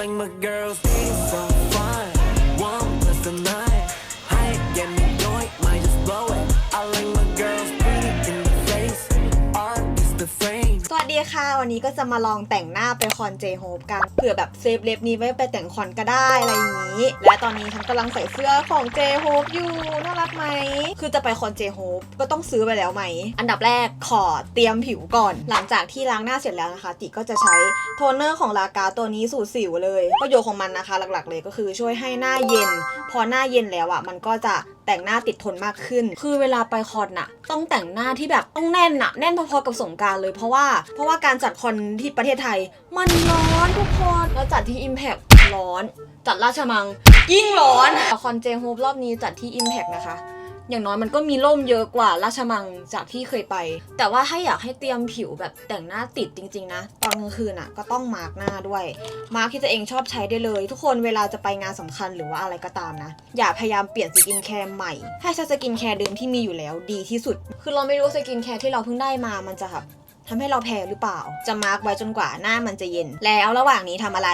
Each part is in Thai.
like my girls being ค่ะ วันนี้ก็จะมาลองแต่งหน้าไปคอนเจโฮปกันเผื่อแบบเซฟเล็บนี้ไว้ไปแต่งคอนก็ได้อะไรอย่างนี้ และตอนนี้ฉันกำลังใส่เสื้อของเจโฮปอยู่น่ารักไหม คือจะไปคอนเจโฮปก็ต้องซื้อไปแล้วไหม อันดับแรกขอเตรียมผิวก่อน หลังจากที่ล้างหน้าเสร็จแล้วนะคะ ติก็จะใช้โทนเนอร์ของลากาตัวนี้สูตรสิวเลยประโยชน์ของมันนะคะ หลักๆ เลยก็คือช่วยให้หน้าเย็น พอหน้าเย็นแล้วอะมันก็จะ แต่งหน้าติดทนมากขึ้น คือเวลาไปคอนน่ะ ต้องแต่งหน้าที่แบบต้องแน่นน่ะ แน่นพอๆกับสงการเลยเพราะว่า เพราะว่าการจัดคอนที่ประเทศไทย มันร้อนทุกคนแล้วจัดที่ Impact ร้อน จัดราชมัง ยิ่งร้อนคอนเจโฮปรอบนี้จัดที่ Impact นะคะ อย่างน้อยมันก็มีร่มเยอะกว่าราชมังจากที่เคยไป แต่ว่าถ้าอยากให้เตรียมผิวแบบแต่งหน้าติดจริง ๆ นะ ตอนกลางคืนอะก็ต้องมาร์กหน้าด้วย มาร์กที่ตัวเองชอบใช้ได้เลย ทุกคนเวลาจะไปงานสำคัญหรือว่าอะไรก็ตามนะ อย่าพยายามเปลี่ยนสกินแคร์ใหม่ ให้ใช้สกินแคร์เดิมที่มีอยู่แล้วดีที่สุด คือเราไม่รู้สกินแคร์ที่เราเพิ่งได้มามันจะแบบ ทำให้เราแพ้หรือเปล่า จะมาร์กไว้จนกว่าหน้ามันจะเย็น แล้วระหว่างนี้ทำอะไร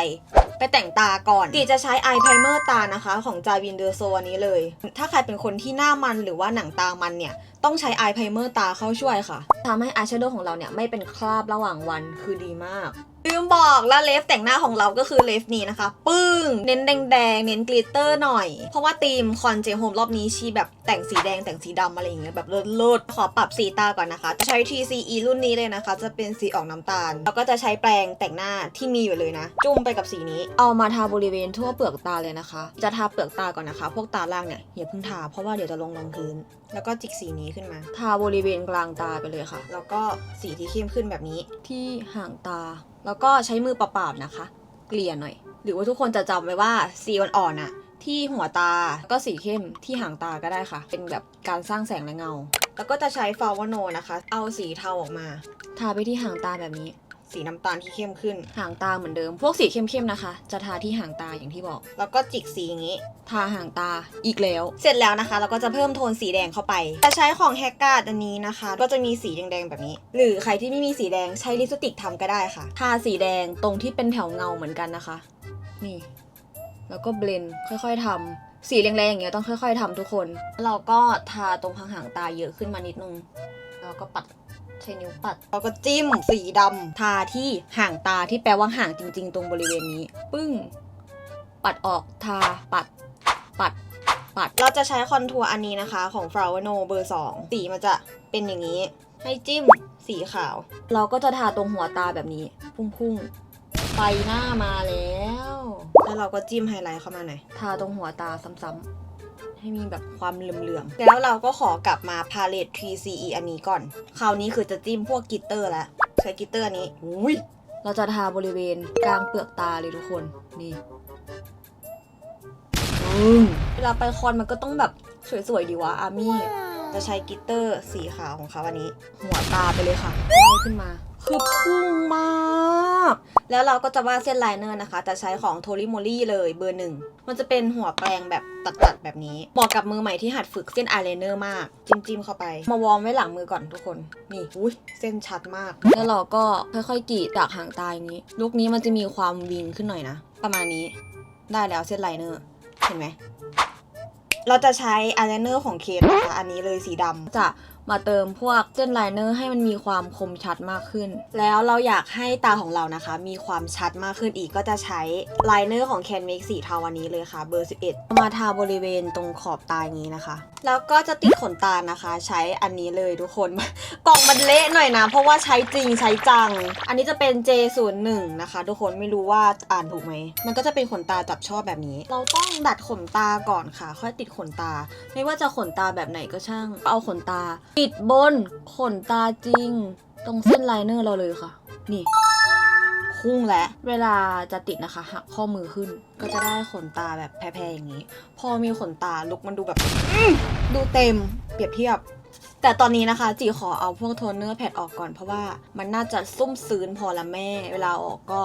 ไปแต่งตาก่อนตีจะใช้อายไพเมอร์ตานะคะ ของจาวินเดอร์โซอันนี้เลย ถ้าใครเป็นคนที่หน้ามันหรือว่าหนังตามันเนี่ย ต้องใช้อายไพเมอร์ตาเข้าช่วยค่ะทำให้อายแชโดว์ของเราเนี่ยไม่เป็นคราบระหว่างวันคือดีมาก ลืมบอกแล้วเลฟแต่งหน้าของเราก็คือเลฟนี้นะคะ ปึ้ง เน้นแดงๆ เน้นกลิตเตอร์หน่อย เพราะว่าธีมคอนเจโฮมรอบนี้ชีแบบแต่งสีแดงแต่งสีดำอะไรอย่างเงี้ยแบบเลิศๆขอปรับสีตาก่อนนะคะจะใช้ TCE รุ่นนี้เลยนะคะ จะเป็นสีออกน้ำตาล แล้วก็จะใช้แปรงแต่งหน้าที่มีอยู่เลยนะ จุ่มไปกับสีนี้ เอามาทาบริเวณทั่วเปลือกตาเลยนะคะ จะทาเปลือกตาก่อนนะคะ พวกตาล่างเนี่ยอย่าเพิ่งทาเพราะว่าเดี๋ยวจะลงรองพื้น แล้วก็จิกสีนี้ขึ้นมา ทาบริเวณกลางตาไปเลยค่ะ แล้วก็สีที่เข้มขึ้นแบบนี้ที่ห่างตา แล้วก็ใช้มือเปล่าๆนะคะ เกลี่ยหน่อย หรือว่าทุกคนจะจำไว้ว่าสีอ่อนๆน่ะที่หัวตาก็สีเข้มที่หางตาก็ได้ค่ะ เป็นแบบการสร้างแสงและเงา แล้วก็จะใช้ฟาวโนนะคะ เอาสีเทาออกมา ทาไปที่หางตาแบบนี้ สีน้ำตาลที่เข้มขึ้นห่างตาเหมือนเดิม พวกสีเข้มๆนะคะ จะทาที่ห่างตาอย่างที่บอก แล้วก็จิกสีอย่างนี้ ทาห่างตาอีกแล้ว เสร็จแล้วนะคะ เราก็จะเพิ่มโทนสีแดงเข้าไปจะใช้ของแฮกการ์ดอันนี้นะคะ ก็จะมีสีแดงๆแบบนี้ หรือใครที่ไม่มีสีแดงใช้ลิปสติกทำก็ได้ค่ะ ทาสีแดงตรงที่เป็นแถวเงาเหมือนกันนะคะ นี่ แล้วก็เบลนด์ค่อย ๆทำสีแรงๆอย่างเงี้ยต้องค่อย ๆทำทุกคน เราก็ทาตรงห่างๆตาเยอะขึ้นมานิดนึง แล้วก็ปัด ใช้นิ้วปัดแล้วก็จิ้มสีดำทาที่ห่างตาที่แปลว่าห่างจริง ๆ ตรงบริเวณนี้ ปึ้ง ปัดออกทาปัด ปัด ปัด เราจะใช้คอนทัวร์อันนี้นะคะ ของ f l o w e r No เบอร์2สีมันจะเป็นอย่างนี้ ให้จิ้มสีขาว เราก็จะทาตรงหัวตาแบบนี้ พุ่งๆไฟหน้ามาแล้ว แล้วเราก็จิ้มไฮไลท์เข้ามาหน่อยทาตรงหัวตาซ้ำๆ ให้มีแบบความเหลื่อมๆแล้วเราก็ขอกลับมาพาเลต 3CE อันนี้ก่อน คราวนี้คือจะจิ้มพวกกลิตเตอร์แล้วใช้กลิตเตอร์อันนี้อุ้ยเราจะทาบริเวณกลางเปลือกตาเลยทุกคน นี่อืมเวลาไปคอนมันก็ต้องแบบสวยๆ ดีวะอามี่ จะใช้กลิตเตอร์สีขาวของเขาอันนี้ หัวตาไปเลยค่ะไล่ขึ้นมา คือพุ่งมาก แล้วเราก็จะวาดเส้นไลเนอร์นะคะจะใช้ของโทริโมลี่เลยเบอร์หนึ่ง มันจะเป็นหัวแปรงแบบตัดๆแบบนี้ เหมาะกับมือใหม่ที่หัดฝึกเส้นอายไลเนอร์มาก จิ้มๆเข้าไป มาวอร์มไว้หลังมือก่อนทุกคน นี่ อุ้ยเส้นชัดมาก แล้วเราก็ค่อยๆกรีดจากหางตาอย่างนี้ ลุคนี้มันจะมีความวิงขึ้นหน่อยนะ ประมาณนี้ ได้แล้วเส้นไลเนอร์ เห็นไหมเราจะใช้อายไลเนอร์ของเคทนะคะ อันนี้เลยสีดำจะ มาเติมพวกเส้นไลเนอร์ให้มันมีความคมชัดมากขึ้น แล้วเราอยากให้ตาของเรานะคะ มีความชัดมากขึ้นอีกก็จะใช้ไลเนอร์ของ Can Make สีเทาวันนี้เลยค่ะ เบอร์ 11 มาทาบริเวณตรงขอบตาอย่างนี้นะคะ แล้วก็จะติดขนตานะคะ ใช้อันนี้เลยทุกคน กล่องมันเละหน่อยนะ เพราะว่าใช้จริงใช้จัง อันนี้จะเป็น J01 นะคะ ทุกคนไม่รู้ว่าอ่านถูกไหม มันก็จะเป็นขนตาจับชอบแบบนี้ เราต้องดัดขนตาก่อนค่ะ ค่อยติดขนตา ไม่ว่าจะขนตาแบบไหนก็ช่าง เอาขนตาติดบนขนตาจริง ตรงเส้นไลเนอร์เราเลยค่ะ นี่พุ่งแล้วเวลาจะติดนะคะหักข้อมือขึ้น ก็จะได้ขนตาแบบแพรๆอย่างนี้ พอมีขนตาลุกมันดูแบบดูเต็มเปรียบเทียบ แต่ตอนนี้นะคะ จีขอเอาพวกโทนเนอร์แพดออกก่อนเพราะว่ามันน่าจะซุ่มซืนพอละแม่ เวลาออกก็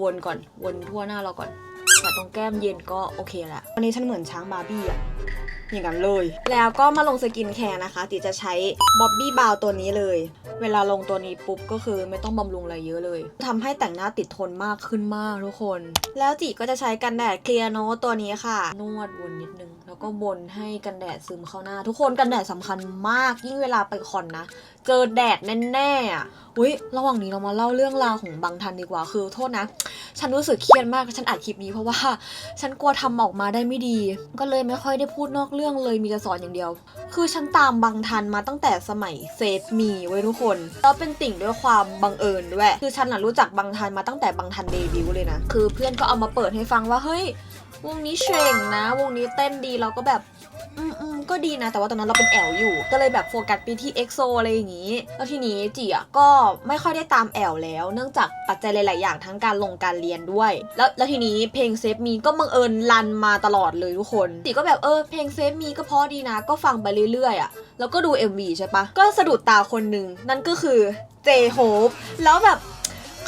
วนก่อนวนทั่วหน้าเราก่อนแต่ตรงแก้มเย็นก็โอเคละวันนี้ฉันเหมือนช้างบาร์บี้อะ อย่างนั้นเลย แล้วก็มาลงสกินแคร์นะคะ ติจะใช้บ๊อบบี้บาวตัวนี้เลย เวลาลงตัวนี้ปุ๊บก็คือไม่ต้องบำรุงอะไรเยอะเลยทำให้แต่งหน้าติดทนมากขึ้นมากทุกคน แล้วจิก็จะใช้กันแดดเคลียร์โนตัวนี้ค่ะ นวดบนนิดนึง แล้วก็บนให้กันแดดซึมเข้าหน้า ทุกคนกันแดดสำคัญมากยิ่งเวลาไปคอนนะ เจอแดดแน่ๆอะอุ้ยระหว่างนี้เรามาเล่าเรื่องราวของบางทันดีกว่าคือโทษนะ ฉันรู้สึกเครียดมากฉันอัดคลิปนี้เพราะว่า ฉันกลัวทำออกมาได้ไม่ดี ก็เลยไม่ค่อยได้พูดนอกเรื่องเลยมีแต่สอนอย่างเดียว คือฉันตามบางทันมาตั้งแต่สมัยเซฟมีไว้ทุกคนแล้วเป็นติ่งด้วยความบังเอิญด้วยคือฉันน่ะรู้จักบางทันมาตั้งแต่บางทันเดบิวต์เลยนะคือเพื่อนก็เอามาเปิดให้ฟังว่าเฮ้ย วงนี้เชงนะ วงนี้เต้นดีเราก็แบบอืมอืมก็ดีนะ แต่ว่าตอนนั้นเราเป็นแอลอยู่ ก็เลยแบบโฟกัสไปที่เอ็กโซอะไรอย่างนี้ แล้วทีนี้จีอะก็ไม่ค่อยได้ตามแอลแล้ว เนื่องจากปัจจัยหลาย ๆ อย่างทั้งการลงการเรียนด้วย แล้วแล้วทีนี้เพลงเซฟมีก็บังเอิญรันมาตลอดเลยทุกคนจีก็แบบเออเพลงเซฟมีก็เพราะดีนะ ก็ฟังไปเรื่อย ๆ อะ แล้วก็ดู MV ใช่ปะก็สะดุดตาคนหนึ่งนั่นก็คือเจโฮปแล้วแบบ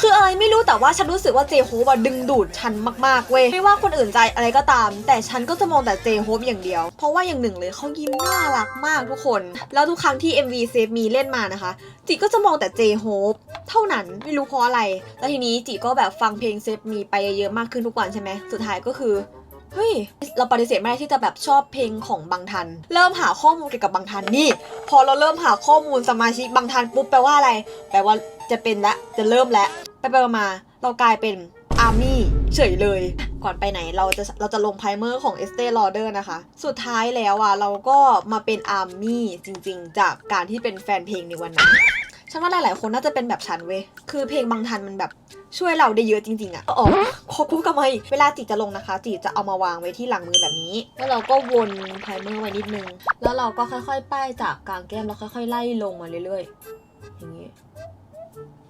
คืออะไรไม่รู้แต่ว่าฉันรู้สึกว่าเจโฮปอะดึงดูดฉันมากๆเว้ยไม่ว่าคนอื่นใจอะไรก็ตาม แต่ฉันก็จะมองแต่เจโฮปอย่างเดียว เพราะว่าอย่างหนึ่งเลยเขายิ้มน่ารักมากทุกคน แล้วทุกครั้งที่ MV เซฟมีเล่นมานะคะ จิก็จะมองแต่เจโฮปเท่านั้นไม่รู้เพราะอะไร แล้วทีนี้จิก็แบบฟังเพลงเซฟมีไปเยอะๆมากขึ้นทุกวันใช่ไหมสุดท้ายก็คือ เฮ้ย เราปฏิเสธไม่ได้ที่จะแบบชอบเพลงของบางทัน เริ่มหาข้อมูลเกี่ยวกับบางทันนี่ พอเราเริ่มหาข้อมูลสมาชิกบางทันปุ๊บแปลว่าอะไร แปลว่าจะเป็นและจะเริ่มแล้วไปไปมาเรากลายเป็นอาร์มี่เฉยเลย ก่อนไปไหนเราจะเราจะลงไพรเมอร์ของเอสเต l ลอเดอร์นะคะ สุดท้ายแล้วอะเราก็มาเป็นอาร์มี่จริงๆ จากการที่เป็นแฟนเพลงในวันนั้น ฉันว่าหลายๆ คนน่าจะเป็นแบบฉันเว้ย คือเพลงบางทันมันแบบ ช่วยเราได้เยอะจริงๆอะอ๋อขอพูดกับมาอีกเวลาจีจะลงนะคะ จีจะเอามาวางไว้ที่หลังมือแบบนี้ แล้วเราก็วนไพรเมอร์ไว้นิดนึง แล้วเราก็ค่อยๆ ป้ายจากกลางแก้มแล้วค่อยๆ ไล่ลงมาเรื่อยๆ อย่างนี้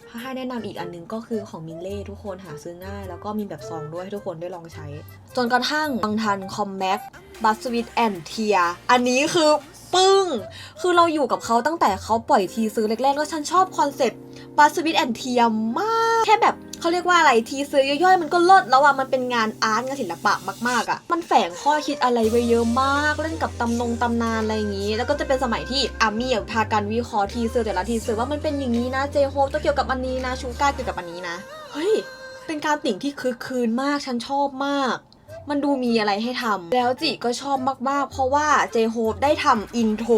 ถ้าให้แนะนำอีกอันหนึงก็คือของมินเล่ทุกคนหาซื้อง่าย แล้วก็มีแบบซองด้วยให้ทุกคนได้ลองใช้ จนกระทั่งบางทันคอมแม็กบัสวิตแอนเทียอันนี้คือปึ้ง คือเราอยู่กับเขาตั้งแต่เขาปล่อยทีซื้อแรกๆแล้วฉันชอบคอนเซ็ปต์ บัสวิตแอนเทียมมาก แค่แบบเขาเรียกว่าอะไรทีซื้อย่อยๆ มันก็เลิศแล้วอะมันเป็นงานอาร์ตงานศิลปะมากๆอะมันแฝงข้อคิดอะไรไว้เยอะมาก เล่นกับตำนงตำนานอะไรอย่างนี้ แล้วก็จะเป็นสมัยที่อามี่พากันวิเคราะห์ทีเซื้อแต่ละทีเซื้อว่ามันเป็นอย่างนี้นะเจโฮปต้องเกี่ยวกับอันนี้นะชูก้าเกี่ยวกับอันนี้นะ เฮ้ย เป็นการติ่งที่คึกคืนมาก ฉันชอบมากมันดูมีอะไรให้ทำ แล้วจิก็ชอบมากๆ เพราะว่าเจโฮปได้ทำอินโทร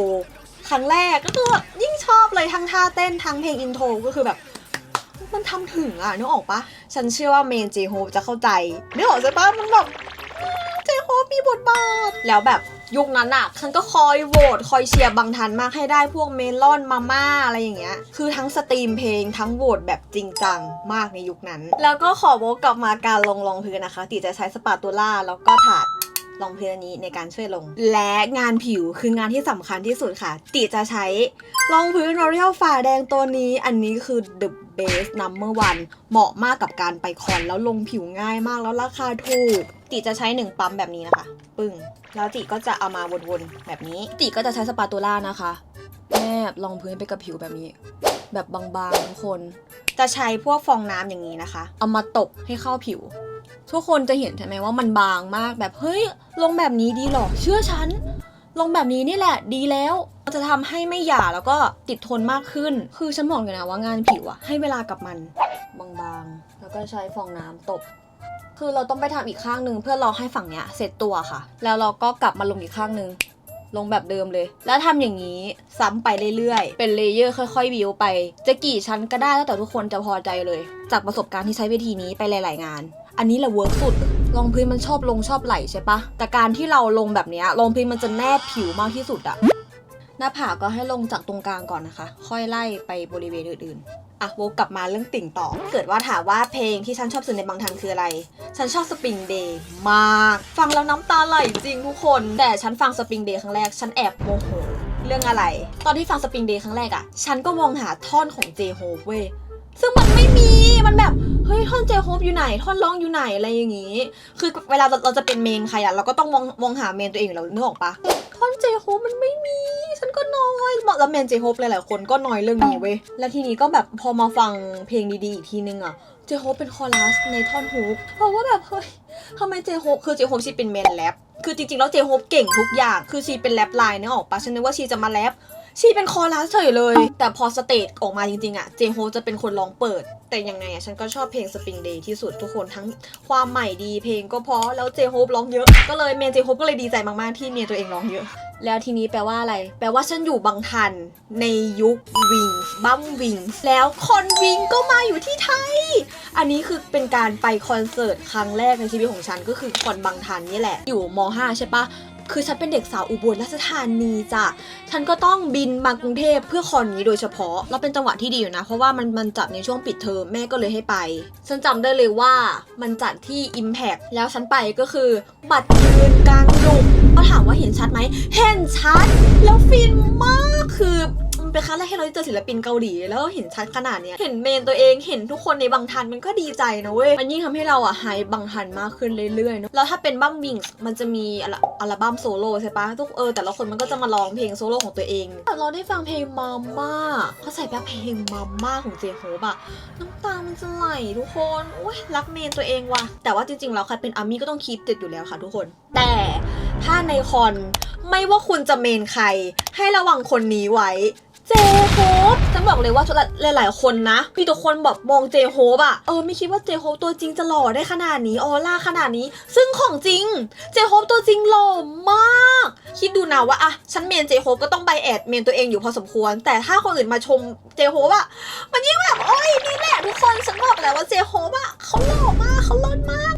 ครั้งแรกก็คือแบบยิ่งชอบเลยทั้งท่าเต้นทั้งเพลงอินโทรก็คือแบบมันทำถึงอะนึกออกปะฉันเชื่อว่าเมนเจโฮจะเข้าใจนึกออกใช่ปะมันแบบอืมเจโฮมีบทบาท แล้วแบบยุคนั้นอะฉันก็คอยโหวตคอยเชียร์บางทันมากให้ได้พวกเมลอนมาม่าอะไรอย่างเงี้ย คือทั้งสตรีมเพลงทั้งโหวตแบบจริงจังมากในยุคนั้น แล้วก็ขอโวกกลับมาการลงรองพื้นนะคะ ติจะใช้สปาตูล่าแล้วก็ถาด รองพื้นอันนี้ในการช่วยลง และงานผิวคืองานที่สำคัญที่สุดค่ะ ติจะใช้รองพื้น L'Oreal ฝาแดงตัวนี้ อันนี้คือ the best number one เหมาะมากกับการไปคอนแล้วลงผิวง่ายมากแล้วราคาถูก ติจะใช้หนึ่งปั๊มแบบนี้นะคะ ปึ้ง แล้วติก็จะเอามาวนๆแบบนี้ ติก็จะใช้สปาตูล่านะคะแนบรองพื้นไปกับผิวแบบนี้ แบบบางๆทุกคน จะใช้พวกฟองน้ำอย่างนี้นะคะ เอามาตบให้เข้าผิว ทุกคนจะเห็นใช่ไหมว่ามันบางมากแบบเฮ้ยลงแบบนี้ดีหรอเชื่อฉัน ลงแบบนี้นี่แหละดีแล้วจะทำให้ไม่หยาแล้วก็ติดทนมากขึ้น คือฉันบอกเลยนะว่างานผิวอะให้เวลากับมันบางๆ แล้วก็ใช้ฟองน้ำตบคือเราต้องไปทำอีกข้างหนึ่งเพื่อรอให้ฝั่งเนี้ยเสร็จตัวค่ะ แล้วเราก็กลับมาลงอีกข้างหนึ่งลงแบบเดิมเลย แล้วทำอย่างนี้ซ้ำไปเรื่อยๆ เป็นเลเยอร์ค่อยๆวิวไป จะกี่ชั้นก็ได้แล้วแต่ทุกคนจะพอใจเลย จากประสบการณ์ที่ใช้วิธีนี้ไปหลาย ๆ งาน อันนี้แหละเวิร์กสุดรองพื้นมันชอบลงชอบไหลใช่ปะแต่การที่เราลงแบบนี้รองพื้นมันจะแนบผิวมากที่สุดอะหน้าผากก็ให้ลงจากตรงกลางก่อนนะคะ ค่อยไล่ไปบริเวณอื่นๆ อะโวกลับมาเรื่องติ่งต่อ เกิดว่าถามว่าเพลงที่ฉันชอบสุดในบางทันคืออะไร ฉันชอบสปริงเดย์มาก ฟังแล้วน้ำตาไหลจริงทุกคน แต่ฉันฟังสปริงเดย์ครั้งแรก ฉันแอบโมโห เรื่องอะไร ตอนที่ฟังสปริงเดย์ครั้งแรกอะฉันก็มองหาท่อนของเจโฮเว้ย ซึ่งมันไม่มีมันแบบ เฮ้ย ท่อนเจโฮปอยู่ไหน ท่อนร้องอยู่ไหนอะไรอย่างงี้ คือเวลาเราเราจะเป็นเมนใครอะเราก็ต้องมองมองหาเมนตัวเองอยู่แล้วนึกออกปะท่อนเจโฮปมันไม่มี ฉันก็น้อยแล้วเมนเจโฮปหลายๆคนก็น้อยเรื่องนี้เว้ย แล้วทีนี้ก็แบบพอมาฟังเพลงดีๆอีกทีนึงอะเจโฮปเป็นคอรัสในท่อนฮุกเพราะว่าแบบเฮ้ยทำไมเจโฮปคือเจโฮปชิเป็นเมนแรปคือจริงๆแล้วเจโฮปเก่งทุกอย่าง คือชีเป็นแรปไลน์เนึกออกปะฉันนึกว่าชีจะมาแรป ชีเป็นคอรัสเฉยเลย แต่พอสเตจออกมาจริงๆอะเจโฮจะเป็นคนร้องเปิด แต่ยังไงอะฉันก็ชอบเพลง Spring Day ที่สุดทุกคนทั้งความใหม่ดีเพลงก็เพราะแล้วเจโฮร้องเยอะ ก็เลยเมนเจโฮก็เลยดีใจมากๆที่เมียตัวเองร้องเยอะ แล้วทีนี้แปลว่าอะไร แปลว่าฉันอยู่บางทันในยุควิงบั้มวิงแล้วคอนวิงก็มาอยู่ที่ไทย อันนี้คือเป็นการไปคอนเสิร์ตครั้งแรกในชีวิตของฉันก็คือคอนบางทันนี่แหละอยู่ม .5 ใช่ปะ คือฉันเป็นเด็กสาวอุบลราชธานีจ้ะ ฉันก็ต้องบินมากรุงเทพเพื่อคอนนี้โดยเฉพาะ แล้วเป็นจังหวะที่ดีอยู่นะ เพราะว่ามันมันจัดในช่วงปิดเทอมแม่ก็เลยให้ไป ฉันจำได้เลยว่ามันจัดที่ Impact แล้วฉันไปก็คือ บัตรยืนกลางดุกก็ถามว่าเห็นชัดไหม เห็นชัด แล้วฟินมาก คือ เป็นครั้งแรกที่เราได้เจอศิลปินเกาหลี แล้วเห็นชัดขนาดเนี้ยเห็นเมนตัวเองเห็นทุกคนในบางทันมันก็ดีใจนะเว้ยมันยิ่งทำให้เราอะไฮบางทันมากขึ้นเรื่อยๆเนอะแล้วถ้าเป็นบัมวิงมันจะมีอัลบั้มโซโล่ใช่ปะทุกเออแต่ละคนมันก็จะมาร้องเพลงโซโล่ของตัวเองเราได้ฟังเพลงมาม่าเขาใส่แบบเพลงมาม่าของเจโฮบอะน้ำตามันจะไหลทุกคนโอ้ยรักเมนตัวเองว่ะแต่ว่าจริงๆแล้วใครเป็นอาร์มี่ก็ต้องคีปเจ็ดอยู่แล้วค่ะทุกคน แต่ถ้าในคอนไม่ว่าคุณจะเมนใคร ให้ระวังคนนี้ไว้ เจโฮปฉันบอกเลยว่าหลาย ๆ คนนะมีทุกคนแบบมองเจโฮปอะเออไม่คิดว่าเจโฮปตัวจริงจะหล่อได้ขนาดนี้ออร่าขนาดนี้ ซึ่งของจริง เจโฮปตัวจริงหล่อมาก คิดดูนะว่าอะฉันเมนเจโฮปก็ต้องไบแอดเมนตัวเองอยู่พอสมควร แต่ถ้าคนอื่นมาชมเจโฮปอะมันยิ่งแบบโอ้ยนี่แหละทุกคนฉันบอกแล้วว่าเจโฮปอะเขาหล่อ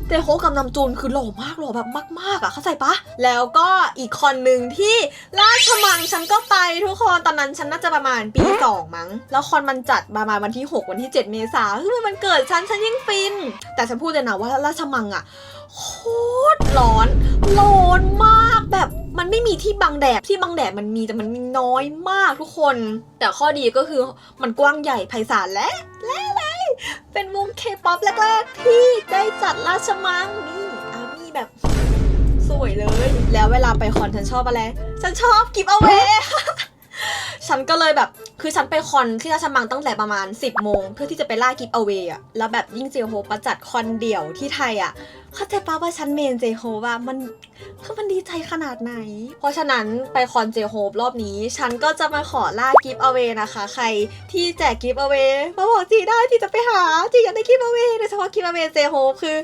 เจโฮกับนำจูนคือหล่อมากหล่อแบบมาก ๆอะเข้าใจปะแล้วก็อีกคอนหนึ่งที่ราชมังฉันก็ไปทุกคนตอนนั้นฉันน่าจะประมาณปีสองมั้ง แล้วคอนมันจัดประมาณวันที่ 6 วันที่ 7 เมษาคือมันเกิดฉันฉันยิ่งฟิน แต่ฉันพูดเลยนะว่าราชมังอะโคตรร้อนร้อนมากแบบ มันไม่มีที่บังแดดที่บังแดดมันมีแต่มันมีน้อยมากทุกคน แต่ข้อดีก็คือมันกว้างใหญ่ไพศาลและและอะไรเป็นวงเคป๊อปแรกๆที่ได้จัดราชมังนี่อามีแบบสวยเลย แล้วเวลาไปคอนฉันชอบอะไร ฉันชอบกิฟต์เอาไว้ฉันก็เลยแบบ คือฉันไปคอนที่ราชมังตั้งแต่ประมาณ 10 โมง เพื่อที่จะไปล่ากิฟต์เอาไว้อะแล้วแบบยิ่งเจโฮประจัดคอนเดี่ยวที่ไทยอะเข้าใจปะว่าฉันเมนเจโฮว่ามันคือมันดีใจขนาดไหน เพราะฉะนั้นไปคอนเจโฮปรอบนี้ ฉันก็จะมาขอล่ากิฟต์เอาไว้นะคะ ใครที่แจกกิฟต์เอาไว้มาบอกจีได้ที่จะไปหาจีอยากได้กิฟต์เอาไว้โดยเฉพาะกิฟต์เอาไว้เจโฮปคือ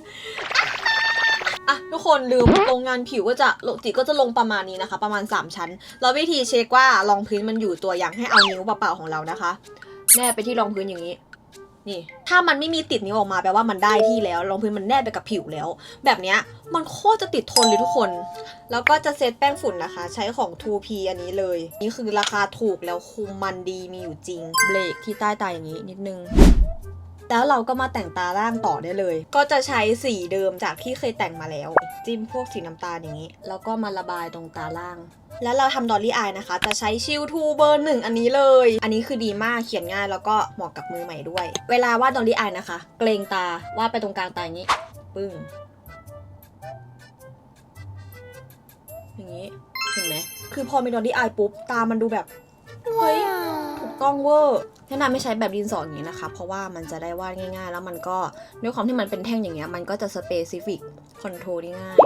อะทุกคนลืมโรงงานผิวก็จะโลจิก็จะลงประมาณนี้นะคะ ประมาณ 3 ชั้น แล้ววิธีเช็คว่ารองพื้นมันอยู่ตัวอย่างให้เอานิ้วเปล่าๆของเรานะคะ แนบไปที่รองพื้นอย่างนี้นี่ ถ้ามันไม่มีติดนิ้วออกมาแปลว่ามันได้ที่แล้วรองพื้นมันแนบไปกับผิวแล้ว แบบเนี้ยมันโคตรจะติดทนเลยทุกคน แล้วก็จะเซตแป้งฝุ่นนะคะ ใช้ของ 2P อันนี้เลย นี่คือราคาถูกแล้วคุมมันดีมีอยู่จริง เบรกที่ใต้ตาอย่างนี้นิดนึง แล้วเราก็มาแต่งตาล่างต่อได้เลย ก็จะใช้สีเดิมจากที่เคยแต่งมาแล้ว จิ้มพวกสีน้ำตาลอย่างนี้ แล้วก็มาระบายตรงตาล่าง แล้วเราทำดอลลี่อายนะคะ จะใช้ชิลทูเบอร์หนึ่งอันนี้เลย อันนี้คือดีมากเขียนง่ายแล้วก็เหมาะกับมือใหม่ด้วย เวลาวาดดอลลี่อายนะคะ เกรงตาวาดไปตรงกลางตาอย่างนี้ ปึ้งอย่างนี้เห็นไหมคือพอมีดอลลี่อายปุ๊บตามันดูแบบเฮ้ยถูกต้องเวอร์แนะนำไม่ใช้แบบดินสออย่างนี้นะคะ เพราะว่ามันจะได้วาดง่าย ๆ แล้วมันก็ด้วยความที่มันเป็นแท่งอย่างเงี้ยมันก็จะสเปซิฟิกคอนโทรลได้ง่าย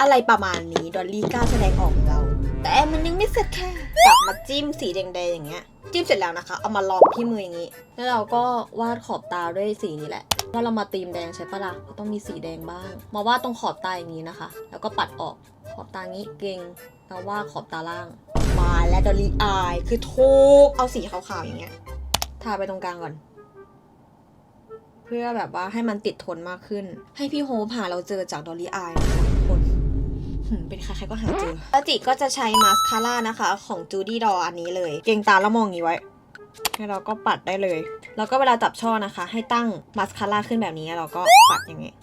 อะไรประมาณนี้ดอลลี่กล้าแสดงออกเรา แต่มันยังไม่เสร็จแค่กลับมาจิ้มสีแดงๆอย่างเงี้ยจิ้มเสร็จแล้วนะคะ เอามาลองที่มืออย่างนี้ แล้วเราก็วาดขอบตาด้วยสีนี้แหละว่าเรามาตีมแดงใช่ปะล่ะก็ต้องมีสีแดงบ้าง มาวาดตรงขอบตาอย่างนี้นะคะ แล้วก็ปัดออกขอบตางี้เก่งแล้ววาดขอบตาล่าง มาและดอลลี่อายคือทุกเอาสีขาวๆอย่างเงี้ย ทาไปตรงกลางก่อน เพื่อแบบว่าให้มันติดทนมากขึ้น ให้พี่โฮปหาเราเจอจากดอลลี่อายนะคะทุกคนเป็นใครๆก็หาเจอแล้วจิก็จะใช้มาสคาร่านะคะ ของจูดี้ดออันนี้เลย เก่งตาแล้วมองอย่างนี้ไว้แล้วเราก็ปัดได้เลย แล้วก็เวลาจับช่อนะคะ ให้ตั้งมาสคาร่าขึ้นแบบนี้เราก็ปัดอย่างนี้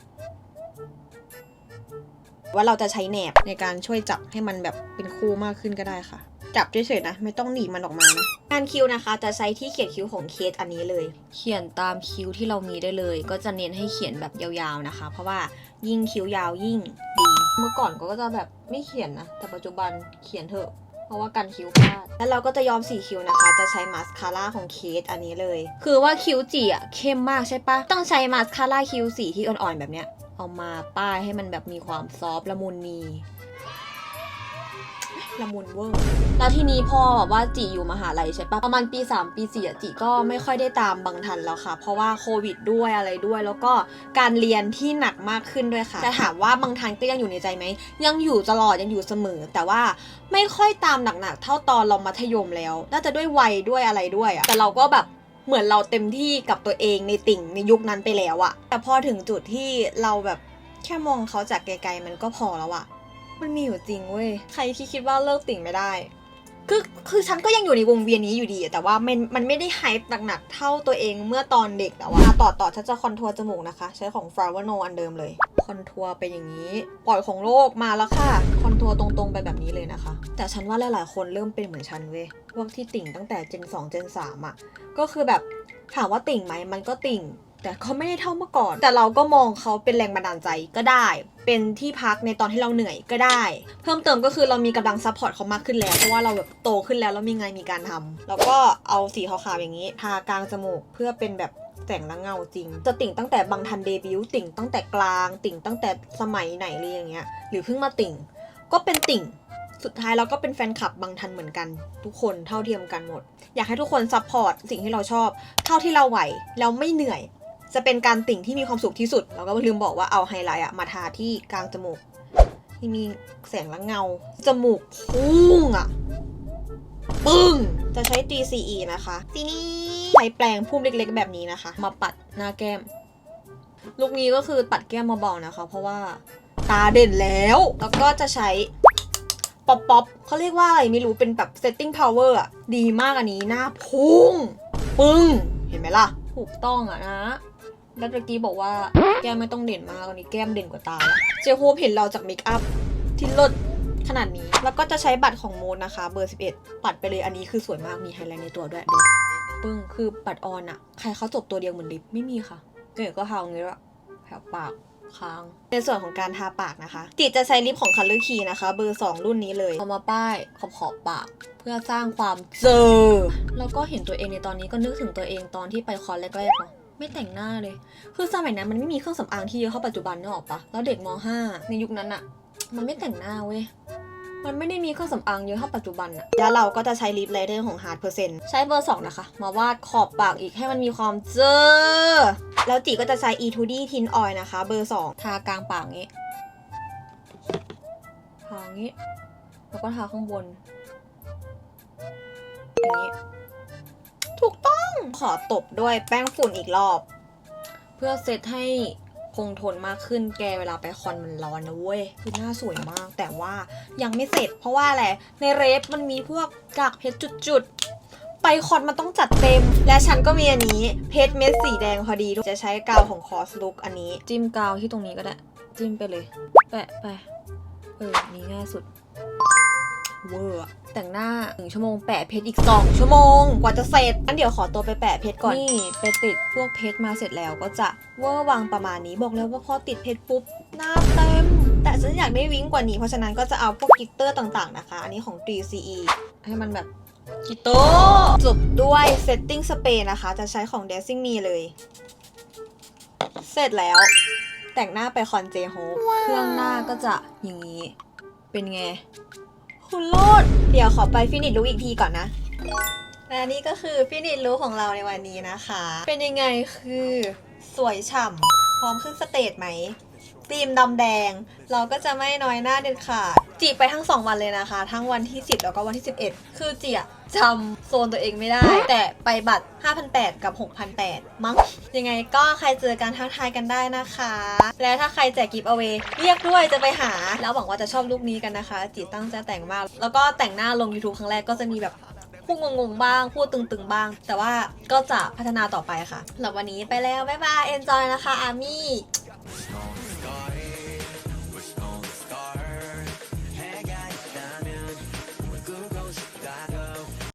ว่าเราจะใช้แหนบในการช่วยจับให้มันแบบเป็นคู่มากขึ้นก็ได้ค่ะ จับเฉยๆนะ ไม่ต้องหนีมันออกมานะงานคิวนะคะ จะใช้ที่เขียนคิวของเคสอันนี้เลย เขียนตามคิวที่เรามีได้เลย ก็จะเน้นให้เขียนแบบยาวๆนะคะ เพราะว่ายิ่งคิวยาวยิ่งดี เมื่อก่อนก็จะแบบไม่เขียนนะ แต่ปัจจุบันเขียนเถอะเพราะว่ากันคิ้วพลาด แล้วเราก็จะย้อมสีคิ้วนะคะ จะใช้มาสคาร่าของเคสอันนี้เลย คือว่าคิ้วจีอะเข้มมากใช่ปะ ต้องใช้มาสคาร่าคิ้วสีที่อ่อนๆแบบเนี้ย เอามาป้ายให้มันแบบมีความซอฟละมุนนี ละมุนเวอร์ แล้วทีนี้พอแบบว่าจีอยู่มหาลัยใช่ปะประมาณปี 3 ปี4อะจีก็ไม่ค่อยได้ตามบางทันแล้วค่ะ เพราะว่าโควิดด้วยอะไรด้วย แล้วก็การเรียนที่หนักมากขึ้นด้วยค่ะแต่ถามว่าบางทันก็ยังอยู่ในใจไหมยังอยู่ตลอดยังอยู่เสมอ แต่ว่าไม่ค่อยตามหนักๆเท่าตอนเรามัธยมแล้ว น่าจะด้วยวัยด้วยอะไรด้วยอะแต่เราก็แบบเหมือนเราเต็มที่กับตัวเองในติ่งในยุคนั้นไปแล้วอะแต่พอถึงจุดที่เราแบบแค่มองเขาจากไกลๆมันก็พอแล้วอะ มันมีอยู่จริงเว้ย ใครที่คิดว่าเลิกติ่งไม่ได้ คือ คือฉันก็ยังอยู่ในวงเวียนนี้อยู่ดี แต่ว่ามัน มันไม่ได้ไฮป์หนักๆเท่าตัวเองเมื่อตอนเด็กแล้วอะต่อต่อฉันจะคอนทัวร์จมูกนะคะ ใช้ของ f r a v a n o อันเดิมเลย คอนทัวร์ไปอย่างนี้ ปล่อยของโลกมาแล้วค่ะ คอนทัวร์ตรงๆไปแบบนี้เลยนะคะ แต่ฉันว่าหลายๆคนเริ่มเป็นเหมือนฉันเว้ย พวกที่ติ่งตั้งแต่ Gen 2 Gen 3อะก็คือแบบถามว่าติ่งไหมมันก็ติ่ง แต่เขาไม่ได้เท่าเมื่อก่อน แต่เราก็มองเขาเป็นแรงบันดาลใจก็ได้ เป็นที่พักในตอนที่เราเหนื่อยก็ได้ เพิ่มเติมก็คือเรามีกำลังซัพพอร์ตเขามากขึ้นแล้ว เพราะว่าเราแบบโตขึ้นแล้วแล้วมีงานมีการทำแล้วก็เอาสีขาวๆอย่างนี้ ทากลางจมูกเพื่อเป็นแบบแสงและเงาจริง จะติ่งตั้งแต่บางทันเดบิวต์ติ่งตั้งแต่กลาง ติ่งตั้งแต่สมัยไหนเลยอย่างเงี้ย หรือเพิ่งมาติ่ง ก็เป็นติ่งสุดท้ายเราก็เป็นแฟนคลับบางทันเหมือนกัน ทุกคนเท่าเทียมกันหมด อยากให้ทุกคนซัพพอร์ตสิ่งที่เราชอบ เท่าที่เราไหวแล้วไม่เหนื่อย จะเป็นการติ่งที่มีความสุขที่สุด แล้วก็ลืมบอกว่าเอาไฮไลท์อะมาทาที่กลางจมูกที่มีแสงและเงา จมูกพุ่งอะปึ้ง จะใช้ DCE นะคะทีนี้ใช้แปรงพุ่มเล็กๆ แบบนี้นะคะ มาปัดหน้าแก้ม ลูกนี้ก็คือปัดแก้มเบาๆนะคะ เพราะว่าตาเด่นแล้ว แล้วก็จะใช้ป๊อปป๊อปเขาเรียกว่าอะไรไม่รู้เป็นแบบ setting power อะดีมากอันนี้หน้าพุ่ง ปึ้ง เห็นไหมล่ะ ถูกต้องอะนะ แล้วเมื่อกี้บอกว่าแก้มไม่ต้องเด่นมากอันนี้แก้มเด่นกว่าตาแล้วเจโฮปเห็นเราจากเมคอัพที่ลดขนาดนี้ แล้วก็จะใช้บัตรของโมดนะคะ เบอร์ 11 ปัดไปเลยอันนี้คือสวยมากมีไฮไลท์ในตัวด้วยดูปึ้งคือปัดออนอะใครเขาจบตัวเดียวเหมือนลิปไม่มีค่ะเก๋ก็ทาอางี้ละแถวปากค้างในส่วนของการทาปากนะคะติดจะใช้ลิปของ Color Key นะคะ เบอร์ 2 รุ่นนี้เลย เอามาป้ายขอบขอบปาก เพื่อสร้างความเจอแล้วก็เห็นตัวเองในตอนนี้ก็นึกถึงตัวเองตอนที่ไปคอนแรกๆเนาะ ไม่แต่งหน้าเลย คือสมัยนั้นมันไม่มีเครื่องสำอางที่เยอะเท่าปัจจุบันนึกออกปะแล้วเด็กม .5 ในยุคนั้นอะมันไม่แต่งหน้าเว้ยมันไม่ได้มีเครื่องสำอางเยอะเท่าปัจจุบันอะแล้วเราก็จะใช้ลิปไลเนอร์ของ Hard Percent ใช้เบอร์ 2 นะคะ มาวาดขอบปากอีกให้มันมีความเจอ แล้วจีก็จะใช้ E2D Tint Oil นะคะ เบอร์ 2 ทากลางปากงี้ทางี้ แล้วก็ทาข้างบนอย่างนี้ ขอตบด้วยแป้งฝุ่นอีกรอบ เพื่อเซตให้คงทนมากขึ้นแกเวลาไปคอนมันร้อนนะเว้ยคือหน้าสวยมาก แต่ว่ายังไม่เสร็จ เพราะว่าอะไรในเรฟมันมีพวกกากเพชรจุดๆ ไปคอนมันต้องจัดเต็ม และฉันก็มีอันนี้เพชรเม็ดสีแดงพอดี จะใช้กาวของคอสลุกอันนี้ จิ้มกาวที่ตรงนี้ก็ได้ จิ้มไปเลย แปะไปเออนี่ง่ายสุด เวอร์อะแต่งหน้าหนึ่งชั่วโมงแปะเพชรอีก 2 ชั่วโมง กว่าจะเสร็จงั้นเดี๋ยวขอตัวไปแปะเพชรก่อน นี่ไปติดพวกเพชรมาเสร็จแล้วก็จะเวอร์วังประมาณนี้บอกแล้วว่าพอติดเพชรปุ๊บหน้าเต็ม แต่ฉันอยากได้วิ้งกว่านี้ เพราะฉะนั้นก็จะเอาพวกกลิตเตอร์ต่างๆนะคะ อันนี้ของ 3CE ให้มันแบบกลิตเตอร์จบด้วย setting spray นะคะ จะใช้ของ Dancing Me เลย เสร็จแล้ว แต่งหน้าไปคอนเจโฮปเครื่องหน้าก็จะอย่างนี้ เป็นไง คุณโลด เดี๋ยวขอไปฟินิชลูกอีกทีก่อนนะและนี่ก็คือฟินิชลูกของเราในวันนี้นะคะ เป็นยังไงคือสวยฉ่ำพร้อมขึ้นสเตจไหมธีมดำแดง เราก็จะไม่น้อยหน้าเด็ดขาดจีบไปทั้ง 2 วันเลยนะคะ ทั้งวันที่ 10 แล้วก็วันที่ 11 คือจีอะ จำโซนตัวเองไม่ได้ แต่ไปบัตร 5,800 กับ 6,800 มั้ง ยังไงก็ใครเจอการทักทายกันได้นะคะ และถ้าใครแจกกิฟต์เอาไว้เรียกด้วยจะไปหา แล้วหวังว่าจะชอบลูกนี้กันนะคะ จีตั้งใจแต่งมาก แล้วก็แต่งหน้าลง YouTube ครั้งแรกก็จะมีแบบพูดงงๆบ้าง พูดตึงๆบ้าง แต่ว่าก็จะพัฒนาต่อไปค่ะสำหรับวันนี้ไปแล้ว บ๊ายบาย enjoy นะคะอามี่